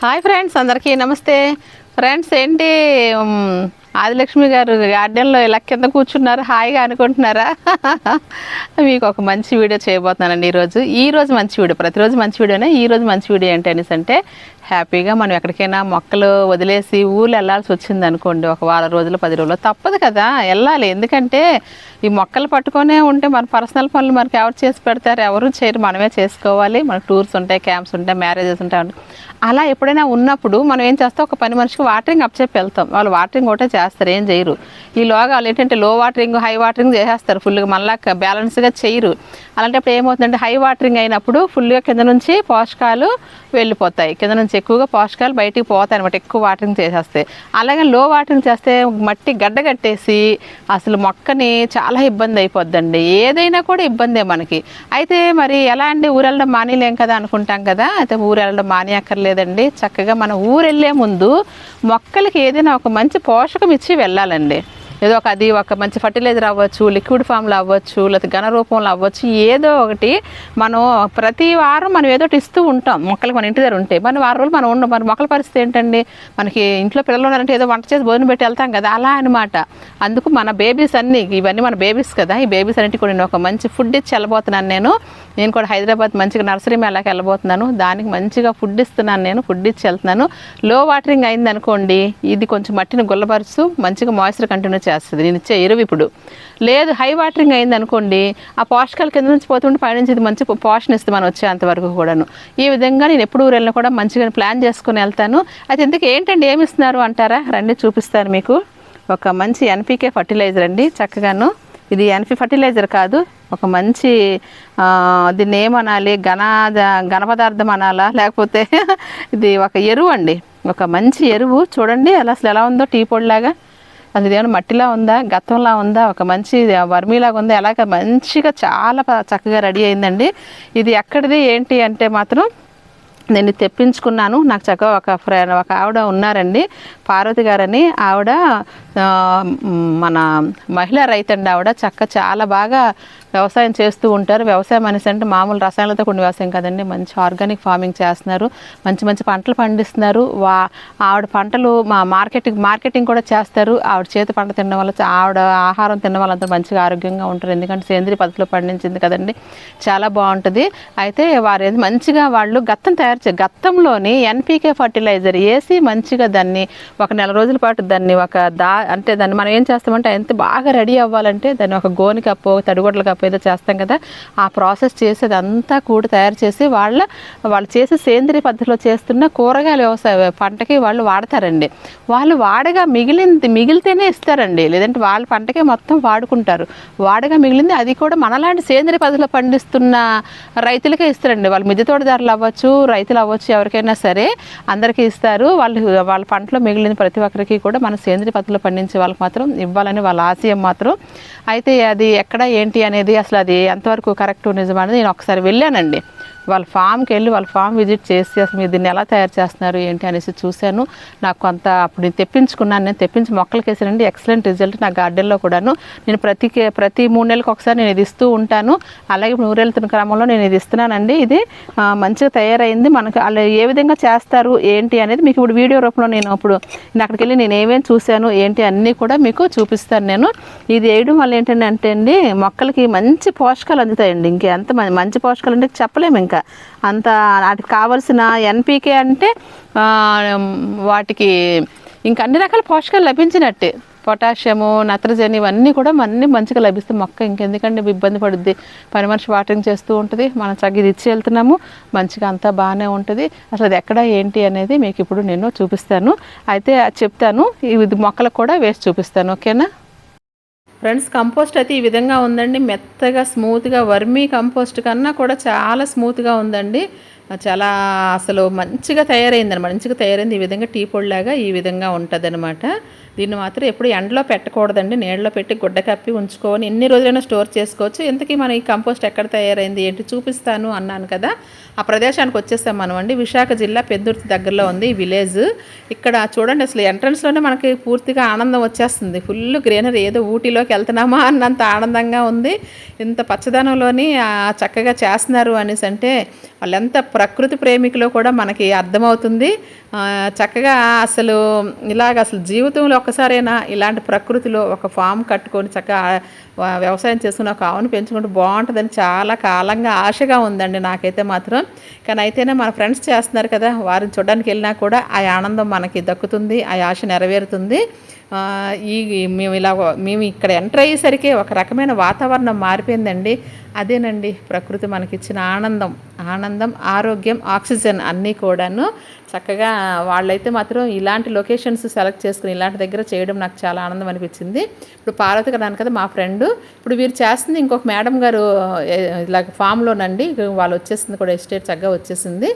Hi friends అందరికీ నమస్తే. Friends ఏంటి ఆదిలక్ష్మి గారు గార్డెన్లో ఇలా కింద కూర్చున్నారు హాయిగా అనుకుంటున్నారా? మీకు ఒక మంచి వీడియో చేయబోతున్నానండి ఈరోజు. ఈ రోజు మంచి వీడియో ప్రతిరోజు మంచి వీడియోనే ఈ రోజు మంచి వీడియో ఏంటి అనేసి అంటే హ్యాపీగా మనం ఎక్కడికైనా మొక్కలు వదిలేసి ఊళ్ళు వెళ్ళాల్సి వచ్చింది అనుకోండి ఒక వారం రోజులు పది రోజులు తప్పదు కదా. వెళ్ళాలి. ఎందుకంటే ఈ మొక్కలు పట్టుకొనే ఉంటే మన పర్సనల్ పనులు మనకి ఎవరు చేసి పెడతారు ఎవరు చేయరు. మనమే చేసుకోవాలి. మనకు టూర్స్ ఉంటాయి క్యాంప్స్ ఉంటాయి మ్యారేజెస్ ఉంటాయి. అలా ఎప్పుడైనా ఉన్నప్పుడు మనం ఏం చేస్తాం? ఒక పని మనిషికి వాటరింగ్ అప్ వెళ్తాం. వాళ్ళు వాటరింగ్ ఒకటే చేస్తారు ఏం చేయరు. ఈలోగా వాళ్ళు ఏంటంటే లో వాటరింగ్ హై వాటరింగ్ చేసేస్తారు. ఫుల్గా మళ్ళా బ్యాలెన్స్గా చేయరు. అలాంటప్పుడు ఏమవుతుందంటే హై వాటరింగ్ అయినప్పుడు ఫుల్గా కింద నుంచి పోషకాలు వెళ్ళిపోతాయి. కింద నుంచి ఎక్కువగా పోషకాలు బయటికి పోతాయి అనమాట ఎక్కువ వాటరింగ్ చేసేస్తే. అలాగే లో వాటరింగ్ చేస్తే మట్టి గడ్డ కట్టేసి అసలు మొక్కని చాలా ఇబ్బంది అయిపోద్దండి. ఏదైనా కూడా ఇబ్బందే మనకి. అయితే మరి ఎలా అండి ఊరు వెళ్ళడం మానేలేం కదా అనుకుంటాం కదా? అయితే ఊరు వెళ్ళడం మానేయక్కర్లేదండి. చక్కగా మన ఊరు వెళ్ళే ముందు మొక్కలకి ఏదైనా ఒక మంచి పోషకం ఇచ్చి వెళ్ళాలండి. ఏదో ఒక అది ఒక మంచి ఫర్టిలైజర్ అవ్వచ్చు లిక్విడ్ ఫామ్లో అవ్వచ్చు లేకపోతే ఘన రూపంలో అవ్వచ్చు ఏదో ఒకటి మనం ప్రతి వారం మనం ఏదో ఒకటి ఇస్తూ ఉంటాం. మొక్కలకు మన ఇంటి దగ్గర ఉంటే మన వారం రోజులు మనం ఉండం. మన మొక్కల పరిస్థితి ఏంటండి? మనకి ఇంట్లో పిల్లలు ఉన్నారంటే ఏదో వంట చేసి భోజనం పెట్టి వెళ్తాం కదా అలా అనమాట అందుకు మన బేబీస్ అన్నీ ఇవన్నీ మన బేబీస్ కదా ఈ బేబీస్ అన్నిటి కూడా నేను ఒక మంచి ఫుడ్ ఇచ్చి వెళ్ళబోతున్నాను నేను. నేను కూడా హైదరాబాద్ మంచిగా నర్సరీ మేళాకి వెళ్ళబోతున్నాను. దానికి మంచిగా ఫుడ్ ఇస్తున్నాను నేను ఫుడ్ ఇచ్చి వెళ్తున్నాను. లో వాటరింగ్ అయింది అనుకోండి ఇది కొంచెం మట్టిని గుల్లపరుస్తూ మంచిగా మాయిశ్చర్ కంటిన్యూ చేస్తుంది. నేను ఇచ్చే ఎరువు ఇప్పుడు. లేదు హై వాటరింగ్ అయింది అనుకోండి ఆ పోషకాలు కింద నుంచి పోతుంటే పైనుంచి ఇది మంచి పోషణ ఇస్తుంది మనం వచ్చేంత వరకు కూడాను. ఈ విధంగా నేను ఎప్పుడు ఊరు కూడా మంచిగా ప్లాన్ చేసుకుని వెళ్తాను. అయితే ఇందుకు ఏంటండి ఏమి ఇస్తున్నారు అంటారా? రండి చూపిస్తాను మీకు. ఒక మంచి ఎన్పికే ఫర్టిలైజర్ అండి చక్కగాను. ఇది ఎన్పి ఫర్టిలైజర్ కాదు ఒక మంచి దీన్ని ఏమనాలి? ఘన ఘన పదార్థం అనాలా? లేకపోతే ఇది ఒక ఎరువు అండి. ఒక మంచి ఎరువు. చూడండి అలా అసలు ఎలా ఉందో టీ పొడిలాగా. అది ఏమైనా మట్టిలా ఉందా? గతంలా ఉందా? ఒక మంచి వర్మీలాగా ఉందా? ఎలాగ మంచిగా చాలా చక్కగా రెడీ అయిందండి. ఇది ఎక్కడిది? ఏంటి? అంటే మాత్రం నేను తెప్పించుకున్నాను. నాకు చక్కగా ఒక ఫ్రెండ్ ఒక ఆవిడ ఉన్నారండి. పార్వతి గారని ఆవిడ మన మహిళా రైతండి ఆవిడ. చక్క చాలా బాగా వ్యవసాయం చేస్తూ ఉంటారు. వ్యవసాయం అనేసి అంటే మామూలు రసాయనాలతో కొన్ని వ్యవసాయం కదండి. మంచి ఆర్గానిక్ ఫార్మింగ్ చేస్తున్నారు. మంచి మంచి పంటలు పండిస్తున్నారు. వా ఆవిడ పంటలు మా మార్కెటింగ్ మార్కెటింగ్ కూడా చేస్తారు. ఆవిడ చేతి పంట తినడం వల్ల ఆవిడ ఆహారం తినడం వల్ల అంతా మంచిగా ఆరోగ్యంగా ఉంటారు. ఎందుకంటే సేంద్రియ పద్ధతిలో పండించింది కదండి. చాలా బాగుంటుంది. అయితే వారు మంచిగా వాళ్ళు గత్తం తయారు చే గత్తంలోని ఎన్పీకే ఫర్టిలైజర్ వేసి మంచిగా దాన్ని ఒక నెల రోజుల పాటు దాన్ని ఒక దా అంటే దాన్ని మనం ఏం చేస్తామంటే ఎంత బాగా రెడీ అవ్వాలంటే దాన్ని ఒక గోని కప్పు తడిగొడ్ల కప్పు ఏదో చేస్తాం కదా ఆ ప్రాసెస్ చేసేది అంతా కూడా తయారు చేసి వాళ్ళ వాళ్ళు చేసే సేంద్రియ పద్ధతిలో చేస్తున్న కూరగాయల వ్యవసాయ పంటకి వాళ్ళు వాడతారండి. వాళ్ళు వాడగా మిగిలింది మిగిలితేనే ఇస్తారండి. లేదంటే వాళ్ళ పంటకే మొత్తం వాడుకుంటారు. వాడగా మిగిలింది అది కూడా మనలాంటి సేంద్రియ పద్ధతిలో పండిస్తున్న రైతులకే ఇస్తారండి. వాళ్ళు మిద్దె తోటదారులు అవ్వచ్చు రైతులు అవ్వచ్చు ఎవరికైనా సరే అందరికీ ఇస్తారు. వాళ్ళు వాళ్ళ పంటలో మిగిలిన ప్రతి ఒక్కరికి కూడా మన సేంద్రియ పద్ధతిలో పండించే వాళ్ళకి మాత్రం ఇవ్వాలని వాళ్ళ ఆశయం మాత్రం. అయితే అది ఎక్కడ ఏంటి అనేది అది అసలు అది ఎంతవరకు కరెక్ట్ నిజం అనేది నేను ఒకసారి వెళ్ళానండి. వాళ్ళ ఫామ్కి వెళ్ళి వాళ్ళ ఫామ్ విజిట్ చేసి అసలు మీరు దీన్ని ఎలా తయారు చేస్తున్నారు ఏంటి అనేసి చూశాను. నాకు కొంత అప్పుడు నేను తెప్పించుకున్నాను. నేను తెప్పించి మొక్కలకి వేసానండి ఎక్సలెంట్ రిజల్ట్ నా గార్డెన్లో కూడాను. నేను ప్రతి ప్రతి మూడు నెలలకు ఒకసారి నేను ఇది ఇస్తూ ఉంటాను. అలాగే ఇప్పుడు వెళ్తున్న క్రమంలో నేను ఇది ఇస్తున్నానండి. ఇది మంచిగా తయారైంది. మనకు అలా ఏ విధంగా చేస్తారు ఏంటి అనేది మీకు ఇప్పుడు వీడియో రూపంలో నేను ఇప్పుడు నేను అక్కడికి వెళ్ళి నేను ఏమేమి చూశాను ఏంటి అన్నీ కూడా మీకు చూపిస్తాను నేను. ఇది వేయడం వల్ల ఏంటంటే అండి మొక్కలకి మంచి పోషకాలు అందుతాయండి. ఇంకా ఎంత మంచి పోషకాలు అంటే చెప్పలేము ఇంకా. అంత వాటికి కావలసిన ఎన్పికే అంటే వాటికి ఇంకా అన్ని రకాల పోషకాలు లభించినట్టే. పొటాషియము నత్రజని ఇవన్నీ కూడా అన్నీ మంచిగా లభిస్తాయి. మొక్క ఇంకెందుకంటే ఇబ్బంది పడుద్ది. పని మనిషి వాటరింగ్ చేస్తూ ఉంటుంది. మనం చక్కగా ఇది ఇచ్చి వెళ్తున్నాము. మంచిగా అంతా బాగానే ఉంటుంది. అసలు అది ఎక్కడ ఏంటి అనేది మీకు ఇప్పుడు నేను చూపిస్తాను. అయితే చెప్తాను. ఇది మొక్కలకు కూడా వేసి చూపిస్తాను. ఓకేనా? ఫ్రెండ్స్ కంపోస్ట్ అయితే ఈ విధంగా ఉందండి. మెత్తగా స్మూత్గా వర్మీ కంపోస్ట్ కన్నా కూడా చాలా స్మూత్గా ఉందండి. చాలా అసలు మంచిగా తయారైంది మంచిగా తయారైంది. ఈ విధంగా టీ పొడిలాగా ఈ విధంగా ఉంటుంది దీన్ని మాత్రం ఎప్పుడు ఎండలో పెట్టకూడదండి. నీళ్ళలో పెట్టి గుడ్డ కప్పి ఉంచుకొని ఎన్ని రోజులైనా స్టోర్ చేసుకోవచ్చు. ఇంతకీ మన ఈ కంపోస్ట్ ఎక్కడ తయారైంది? ఏంటి? చూపిస్తాను అన్నాను కదా. ఆ ప్రదేశానికి వచ్చేసాం మనం అండి. విశాఖ జిల్లా పెద్దుర్తి దగ్గరలో ఉంది ఈ విలేజ్. ఇక్కడ చూడండి అసలు ఎంట్రన్స్లోనే మనకి పూర్తిగా ఆనందం వచ్చేస్తుంది. Full greenery. ఏదో ఊటీలోకి వెళ్తున్నామా అన్నంత ఆనందంగా ఉంది. ఇంత పచ్చదనంలోని చక్కగా చేస్తున్నారు అనేసి అంటే వాళ్ళు ఎంత ప్రకృతి ప్రేమికులో కూడా మనకి అర్థమవుతుంది. చక్కగా అసలు ఇలాగ అసలు జీవితంలో ఒక్కసారైనా ఇలాంటి ప్రకృతిలో ఒక ఫామ్ కట్టుకొని చక్కగా వ్యవసాయం చేసుకుని ఒక ఆవును పెంచుకుంటే బాగుంటుందని చాలా కాలంగా ఆశగా ఉందండి నాకైతే మాత్రం. కానీ అయితేనే మన ఫ్రెండ్స్ చేస్తున్నారు కదా వారిని చూడడానికి వెళ్ళినా కూడా ఆ ఆనందం మనకి దక్కుతుంది ఆ ఆశ నెరవేరుతుంది. ఈ మేము ఇలా మేము ఇక్కడ ఎంటర్ అయ్యేసరికి ఒక రకమైన వాతావరణం మారిపోయిందండి. అదేనండి ప్రకృతి మనకిచ్చిన ఆనందం ఆనందం ఆరోగ్యం ఆక్సిజన్ అన్నీ కూడాను. చక్కగా వాళ్ళైతే మాత్రం ఇలాంటి లొకేషన్స్ సెలెక్ట్ చేసుకుని ఇలాంటి దగ్గర చేయడం నాకు చాలా ఆనందం అనిపించింది. ఇప్పుడు పార్వతి కదా కదా మా ఫ్రెండ్ ఇప్పుడు వీరు చేస్తుంది ఇంకొక మేడం గారు ఇలా ఫామ్లోనండి వాళ్ళు వచ్చేసింది కూడా ఎస్టేట్ చక్కగా వచ్చేసింది.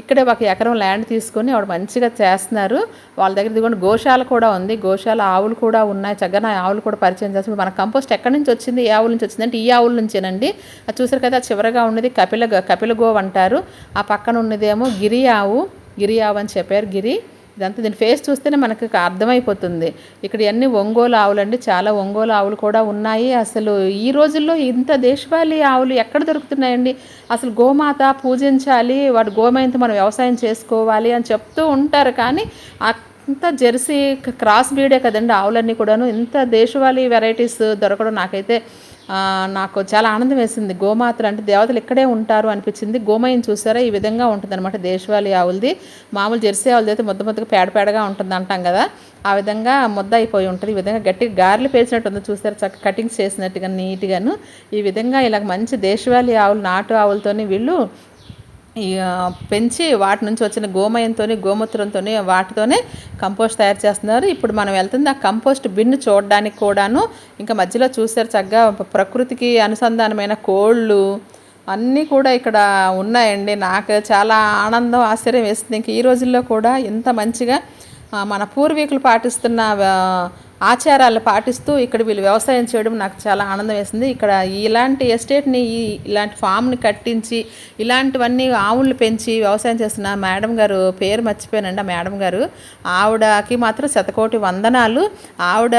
ఇక్కడే ఒక ఎకరం ల్యాండ్ తీసుకొని ఆవిడ మంచిగా చేస్తున్నారు. వాళ్ళ దగ్గర ఇదిగోండి గోశాల కూడా ఉంది. గోశాల ఆవులు కూడా ఉన్నాయి. చక్కగా ఆవులు కూడా పరిచయం చేస్తుంది మన కంపోస్ట్ ఎక్కడి నుంచి వచ్చింది? ఏ ఆవుల నుంచి వచ్చింది అంటే ఈ ఆవుల నుంచేనండి. అది చూసారు కదా చివరగా ఉన్నది కపిల కపిల గోవు అంటారు. ఆ పక్కన ఉన్నదేమో గిరి ఆవు. గిరి ఆవు అని చెప్పారు గిరి. ఇదంతా దీని ఫేస్ చూస్తేనే మనకు అర్థమైపోతుంది. ఇక్కడ అన్ని ఒంగోలు ఆవులండి. చాలా ఒంగోలు ఆవులు కూడా ఉన్నాయి. అసలు ఈ రోజుల్లో ఇంత దేశవాళీ ఆవులు ఎక్కడ దొరుకుతున్నాయండి? అసలు గోమాత పూజించాలి వాటి గోమయంతో మనం వ్యవసాయం చేసుకోవాలి అని చెప్తూ ఉంటారు. కానీ అంత జెర్సీ క్రాస్ బ్రీడే కదండి ఆవులన్నీ కూడాను. ఇంత దేశవాళీ వెరైటీస్ దొరకడం నాకైతే నాకు చాలా ఆనందం వేసింది. గోమాతలు అంటే దేవతలు ఇక్కడే ఉంటారు అనిపించింది. గోమయం చూసారా? ఈ విధంగా ఉంటుంది అనమాట దేశవాళీ ఆవులది. మామూలు జెర్సీ ఆవులది అయితే ముద్ద ముద్దగా పేడ పేడగా ఉంటుంది అంటాం కదా. ఆ విధంగా ముద్ద అయిపోయి ఉంటుంది. ఈ విధంగా గట్టిగా గారెలు పేసినట్టు ఉంది. చూసారు? చక్క కటింగ్స్ చేసినట్టుగా నీట్గాను. ఈ విధంగా ఇలా మంచి దేశవాళీ ఆవులు నాటు ఆవులతోని వీళ్ళు పెంచి వాటి నుంచి వచ్చిన గోమయంతో గోమూత్రంతో వాటితోనే కంపోస్ట్ తయారు చేస్తున్నారు. ఇప్పుడు మనం వెళ్తుంది ఆ కంపోస్ట్ బిన్ చూడడానికి కూడాను ఇంకా మధ్యలో చూసారు చక్కగా ప్రకృతికి అనుసంధానమైన కోళ్ళు అన్నీ కూడా ఇక్కడ ఉన్నాయండి. నాకు చాలా ఆనందం ఆశ్చర్యం వేస్తుంది. ఇంక ఈ రోజుల్లో కూడా ఇంత మంచిగా మన పూర్వీకులు పాటిస్తున్న ఆచారాలు పాటిస్తూ ఇక్కడ వీళ్ళు వ్యవసాయం చేయడం నాకు చాలా ఆనందం వేసింది. ఇక్కడ ఇలాంటి ఎస్టేట్ని ఇలాంటి ఫామ్ని కట్టించి ఇలాంటివన్నీ ఆవులు పెంచి వ్యవసాయం చేస్తున్న మేడం గారు పేరు మర్చిపోయానండి. ఆ మేడం గారు ఆవిడకి మాత్రం శతకోటి వందనాలు. ఆవిడ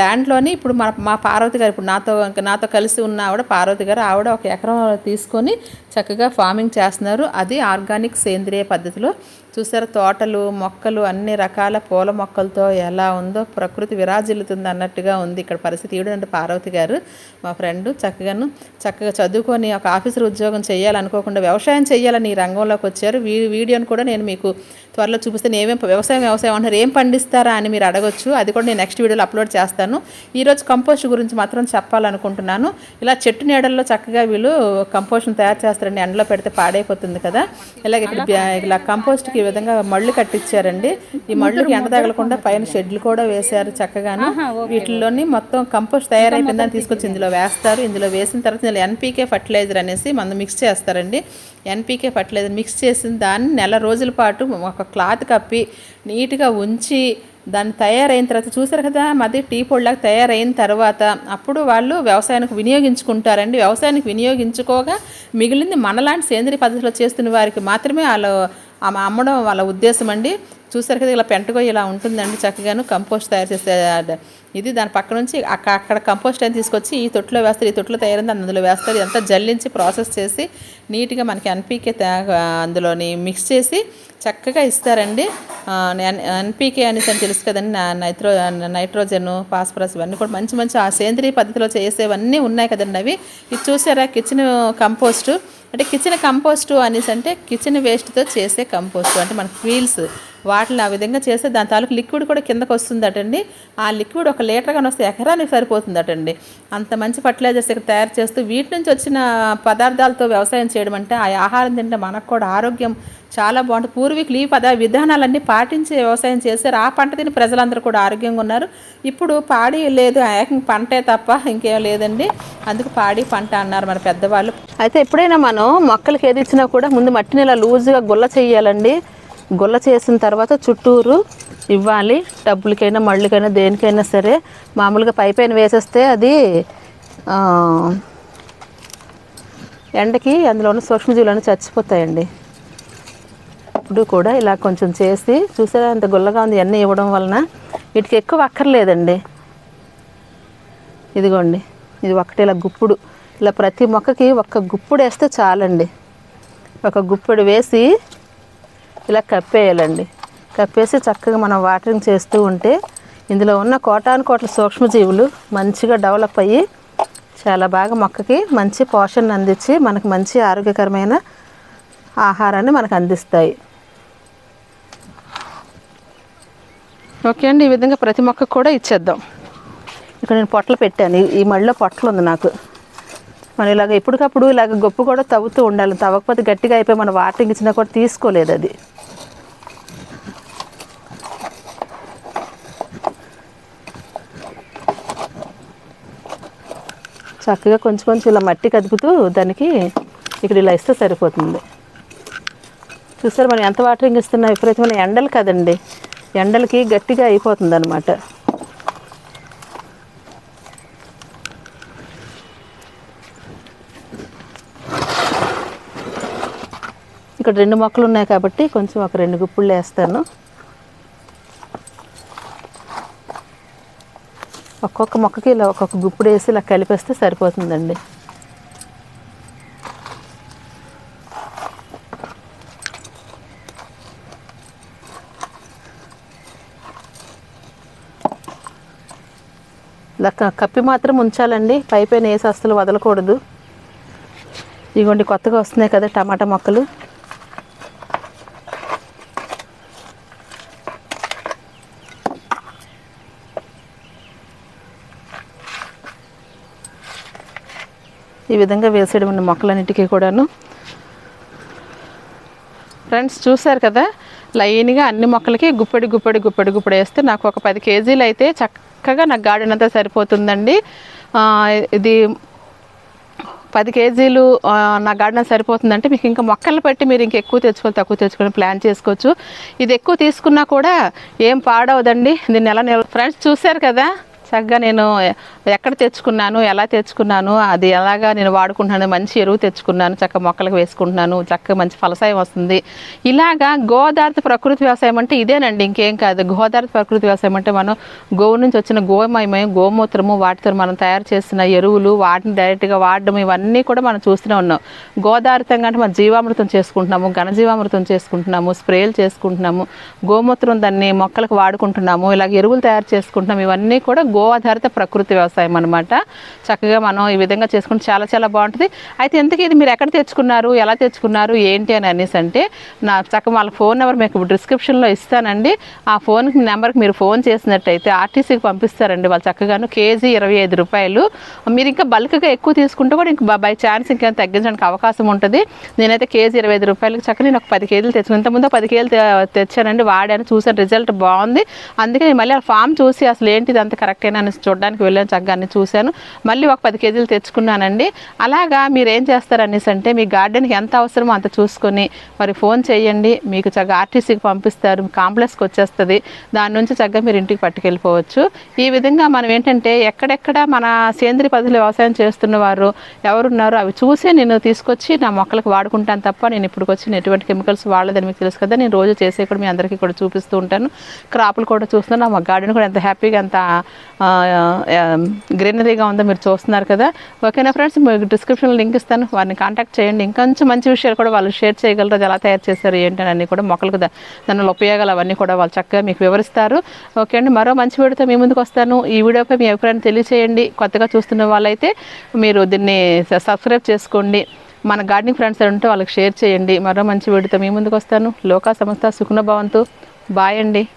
ల్యాండ్లోని ఇప్పుడు మా మా పార్వతి గారు ఇప్పుడు నాతో నాతో కలిసి ఉన్న ఆవిడ పార్వతి గారు ఆవిడ ఒక ఎకరం తీసుకొని చక్కగా ఫార్మింగ్ చేస్తున్నారు. అది ఆర్గానిక్ సేంద్రియ పద్ధతిలో చూసారా తోటలు మొక్కలు అన్ని రకాల పూల మొక్కలతో ఎలా ఉందో ప్రకృతి విరాజిల్లుతుంది అన్నట్టుగా ఉంది ఇక్కడ పరిస్థితి. ఈవిడంటే పార్వతి గారు మా ఫ్రెండ్ చక్కగాను చక్కగా చదువుకొని ఒక ఆఫీసర్ ఉద్యోగం చేయాలనుకోకుండా వ్యవసాయం చేయాలని ఈ రంగంలోకి వచ్చారు. వీ వీడియోని కూడా నేను మీకు త్వరలో చూపిస్తే నేను ఏమేం వ్యవసాయం వ్యవసాయం అంటారు ఏం పండిస్తారా అని మీరు అడగొచ్చు. అది కూడా నేను నెక్స్ట్ వీడియోలో అప్లోడ్ చేస్తాను. ఈరోజు కంపోస్ట్ గురించి మాత్రం చెప్పాలనుకుంటున్నాను. ఇలా చెట్టు నీడల్లో చక్కగా వీళ్ళు కంపోస్ట్ని తయారు చేస్తారండి ఎండలో పెడితే పాడైపోతుంది కదా. ఇలాగ ఇక్కడ ఇలా కంపోస్ట్కి విధంగా మళ్ళు కట్టించారండి. ఈ మళ్ళుకి ఎండ తగలకుండా పైన షెడ్లు కూడా వేశారు చక్కగాను. వీటిల్లోని మొత్తం కంపోస్ట్ తయారైపోయిందని తీసుకొచ్చి ఇందులో వేస్తారు. ఇందులో వేసిన తర్వాత ఇందులో ఎన్పీకే ఫర్టిలైజర్ అనేసి మనం మిక్స్ చేస్తారండి. ఎన్పీకే ఫర్టిలైజర్ మిక్స్ చేసిన దాన్ని నెల రోజుల పాటు ఒక క్లాత్ కప్పి నీట్గా ఉంచి దాన్ని తయారైన తర్వాత చూసారు కదా మధ్య టీ పొడిలాగా తయారైన తర్వాత అప్పుడు వాళ్ళు వ్యవసాయానికి వినియోగించుకుంటారండి. వ్యవసాయానికి వినియోగించుకోగా మిగిలింది మనలాంటి సేంద్రియ పద్ధతిలో చేస్తున్న వారికి మాత్రమే వాళ్ళు ఆమె అమ్మడం వాళ్ళ ఉద్దేశం అండి. చూసారు కదా ఇలా పెంటగో ఇలా ఉంటుందండి చక్కగాను. కంపోస్ట్ తయారు చేసే ఇది దాని పక్క నుంచి అక్కడ అక్కడ కంపోస్ట్ అని తీసుకొచ్చి ఈ తొట్టులో వేస్తారు ఈ తొట్టులో తయారైంది అందులో వేస్తారు ఇదంతా జల్లించి ప్రాసెస్ చేసి నీట్గా మనకి ఎన్పీకే అందులోని మిక్స్ చేసి చక్కగా ఇస్తారండి. ఎన్పికే అనేసి అని తెలుసు కదండి నైట్రో నైట్రోజన్ ఫాస్ఫరస్ ఇవన్నీ కూడా మంచి మంచి ఆ సేంద్రియ పద్ధతిలో చేసేవన్నీ ఉన్నాయి కదండి అవి. ఇది చూసారా కిచెన్ కంపోస్ట్? అంటే కిచెన్ కంపోస్టు అనేసి అంటే కిచెన్ వేస్ట్తో చేసే కంపోస్ట్. అంటే మన వీల్స్ వాటిని ఆ విధంగా చేస్తే దాని తాలూకు లిక్విడ్ కూడా కిందకు వస్తుందటండి. ఆ లిక్విడ్ ఒక లీటర్గా వస్తే ఎకరానికి సరిపోతుందటండి. అంత మంచి ఫర్టిలైజర్స్ ఇక్కడ తయారు చేస్తూ వీటి నుంచి వచ్చిన పదార్థాలతో వ్యవసాయం చేయడం అంటే ఆ ఆహారం తింటే మనకు కూడా ఆరోగ్యం చాలా బాగుంటుంది. పూర్వీకులు ఈ పద విధానాలన్నీ పాటించి వ్యవసాయం చేశారు. ఆ పంట తిని ప్రజలందరూ కూడా ఆరోగ్యంగా ఉన్నారు. ఇప్పుడు పాడి లేదు. ఏకంగా పంటే తప్ప ఇంకేం లేదండి. అందుకు పాడి పంట అన్నారు మన పెద్దవాళ్ళు. అయితే ఎప్పుడైనా మనం మొక్కలకి ఏది ఇచ్చినా కూడా ముందు మట్టిని ఇలా లూజుగా గుల్ల చేయాలండి. గుల్ల చేసిన తర్వాత చుట్టూరు ఇవ్వాలి. డబ్బులకైనా మళ్ళీకైనా దేనికైనా సరే. మామూలుగా పై పైన వేసేస్తే అది ఎండకి అందులో ఉన్న సూక్ష్మజీవులన్నీ చచ్చిపోతాయండి. ఎప్పుడు కూడా ఇలా కొంచెం చేసి చూసారా అంత గుల్లగా ఉంది ఎన్ని ఇవ్వడం వలన వీటికి ఎక్కువ అక్కర్లేదండి. ఇదిగోండి ఇది ఒకటి ఇలా గుప్పుడు. ఇలా ప్రతి మొక్కకి ఒక్క గుప్పుడు వేస్తే చాలండి. ఒక గుప్పుడు వేసి ఇలా కప్పేయాలండి. కప్పేసి చక్కగా మనం వాటరింగ్ చేస్తూ ఉంటే ఇందులో ఉన్న కోటాను కోట్ల సూక్ష్మజీవులు మంచిగా డెవలప్ అయ్యి చాలా బాగా మొక్కకి మంచి పోషణ అందించి మనకు మంచి ఆరోగ్యకరమైన ఆహారాన్ని మనకు అందిస్తాయి. ఓకే అండి ఈ విధంగా ప్రతి మొక్కకు కూడా ఇచ్చేద్దాం. ఇక్కడ నేను పొట్టలు పెట్టాను. ఈ- ఈ మడిలో పొట్టలు ఉంది నాకు. మనం ఇలాగ ఎప్పటికప్పుడు ఇలాగ గొప్ప కూడా తవ్వుతూ ఉండాలి. తవ్వకపోతే గట్టిగా అయిపోయి మనం వాటరింగ్ ఇచ్చినా కూడా తీసుకోలేదు అది. చక్కగా కొంచెం కొంచెం ఇలా మట్టి కదుపుతూ దానికి ఇక్కడ ఇలా ఇస్తే సరిపోతుంది. చూసారు మనం ఎంత వాటరింగ్ ఇస్తున్నా విపరీతమైన ఎండలు కదండి. ఎండలకి గట్టిగా అయిపోతుంది అనమాట ఇక్కడ రెండు మొక్కలు ఉన్నాయి కాబట్టి కొంచెం ఒక రెండు గుప్పుళ్ళు వేస్తాను. ఒక్కొక్క మొక్కకి ఇలా ఒక్కొక్క గుప్పుడు వేసి ఇలా కలిపేస్తే సరిపోతుందండి. కప్పి మాత్రం ఉంచాలండి. పై పైన వేసి అస్సలు వదలకూడదు. ఇదిగోండి కొత్తగా వస్తున్నాయి కదా టమాటా మొక్కలు. ఈ విధంగా వేసేయడం ఉన్న మొక్కలన్నిటికీ కూడాను. ఫ్రెండ్స్ చూసారు కదా? లైన్గా అన్ని మొక్కలకి గుప్పడి గుప్పడి గుప్పడి గుప్పడి వేస్తే నాకు ఒక పది కేజీలు అయితే చక్క చక్కగా నాకు గార్డెన్ అంతా సరిపోతుందండి. ఇది పది కేజీలు నా గార్డెన్ సరిపోతుందంటే మీకు ఇంకా మొక్కలు పెట్టి మీరు ఇంకా ఎక్కువ తెచ్చుకొని తక్కువ తెచ్చుకొని ప్లాన్ చేసుకోవచ్చు. ఇది ఎక్కువ తీసుకున్నా కూడా ఏం పాడవదండి. దీన్ని ఎలా ఫ్రెండ్స్ చూశారు కదా? చక్కగా నేను ఎక్కడ తెచ్చుకున్నాను ఎలా తెచ్చుకున్నాను అది ఎలాగా నేను వాడుకుంటున్నాను మంచి ఎరువు తెచ్చుకున్నాను చక్కగా మొక్కలకు వేసుకుంటున్నాను చక్కగా మంచి ఫలసాయం వస్తుంది. ఇలాగా గోదావరి ప్రకృతి వ్యవసాయం అంటే ఇదేనండి ఇంకేం కాదు. గోదావరి ప్రకృతి వ్యవసాయం అంటే మనం గోవు నుంచి వచ్చిన గోమయమయం గోమూత్రము వాటితో మనం తయారు చేసిన ఎరువులు వాటిని డైరెక్ట్గా వాడడం ఇవన్నీ కూడా మనం చూస్తూనే ఉన్నాం. గోదావరితంగా అంటే మనం జీవామృతం చేసుకుంటున్నాము ఘనజీవామృతం చేసుకుంటున్నాము స్ప్రేలు చేసుకుంటున్నాము గోమూత్రం దాన్ని మొక్కలకు వాడుకుంటున్నాము ఇలాగ ఎరువులు తయారు చేసుకుంటున్నాము ఇవన్నీ కూడా గో ఆధారిత ప్రకృతి వ్యవసాయం అనమాట చక్కగా మనం ఈ విధంగా చేసుకుంటే చాలా చాలా బాగుంటుంది. అయితే ఎందుకు ఇది మీరు ఎక్కడ తెచ్చుకున్నారు? ఎలా తెచ్చుకున్నారు? ఏంటి అని అనేసి అంటే నా చక్కగా వాళ్ళ ఫోన్ నెంబర్ మీకు డిస్క్రిప్షన్లో ఇస్తానండి. ఆ ఫోన్ నెంబర్కి మీరు ఫోన్ చేసినట్టయితే ఆర్టీసీకి పంపిస్తారండి వాళ్ళు చక్కగాను. కేజీ ఇరవై ఐదు రూపాయలు. మీరు ఇంకా బల్క్గా ఎక్కువ తీసుకుంటే కూడా ఇంకా బై ఛాన్స్ ఇంకా తగ్గించడానికి అవకాశం ఉంటుంది. నేనైతే కేజీ ఇరవై ఐదు రూపాయలకి చక్కగా నేను ఒక పది కేజీలు తెచ్చుకుని ఇంతకుముందు పది కేజీలు తెచ్చానండి వాడాను చూసాను రిజల్ట్ బాగుంది. అందుకే నేను మళ్ళీ ఆ ఫామ్ చూసి అసలు ఏంటిది అంత కరెక్టేనా అని చూడడానికి వెళ్ళాను చక్కగా అన్ని చూశాను. మళ్ళీ ఒక పది కేజీలు తెచ్చుకున్నానండి. అలాగా మీరు ఏం చేస్తారు అనేసి అంటే మీ గార్డెన్కి ఎంత అవసరమో అంత చూసుకొని మరి ఫోన్ చేయండి. మీకు చక్కగా ఆర్టీసీకి పంపిస్తారు కాంప్లెక్స్కి వచ్చేస్తుంది. దాని నుంచి చక్కగా మీరు ఇంటికి పట్టుకెళ్ళిపోవచ్చు. ఈ విధంగా మనం ఏంటంటే ఎక్కడెక్కడ మన సేంద్రియ పద్ధతిలో వ్యవసాయం చేస్తున్న వారు ఎవరున్నారో అవి చూసే నేను తీసుకొచ్చి నా మొక్కలకు వాడుకుంటాను తప్ప నేను ఇప్పుడు వచ్చి ఎటువంటి కెమికల్స్ వాడలేదని మీకు తెలుసు కదా నేను రోజు చేసే కూడా మీ అందరికీ కూడా చూపిస్తూ ఉంటాను. క్రాపులు కూడా చూస్తున్నాను మా గార్డెన్ కూడా ఎంత హ్యాపీగా ఎంత గ్రీనరీగా ఉందో మీరు చూస్తున్నారు కదా. ఓకేనా ఫ్రెండ్స్ మీకు డిస్క్రిప్షన్లో లింక్ ఇస్తాను. వారిని కాంటాక్ట్ చేయండి. ఇంకొంచెం మంచి విషయాలు కూడా వాళ్ళు షేర్ చేయగలరు. అది ఎలా తయారు చేశారు ఏంటని అన్ని కూడా మొక్కలకు దా- దానిలో ఉపయోగాలు అవన్నీ కూడా వాళ్ళు చక్కగా మీకు వివరిస్తారు. ఓకే అండి. మరో మంచి వీడియోతో మీ ముందుకు వస్తాను. ఈ వీడియోపై మీ అభిప్రాయాన్ని తెలియచేయండి. కొత్తగా చూస్తున్న వాళ్ళైతే మీరు దీన్ని సబ్స్క్రైబ్ చేసుకోండి. మన గార్డెనింగ్ ఫ్రెండ్స్ ఉంటే వాళ్ళకి షేర్ చేయండి. మరో మంచి వీడియోతో మీ ముందుకు వస్తాను. లోకా సంస్థ సుఖన భవంతు. బాయ్ అండి.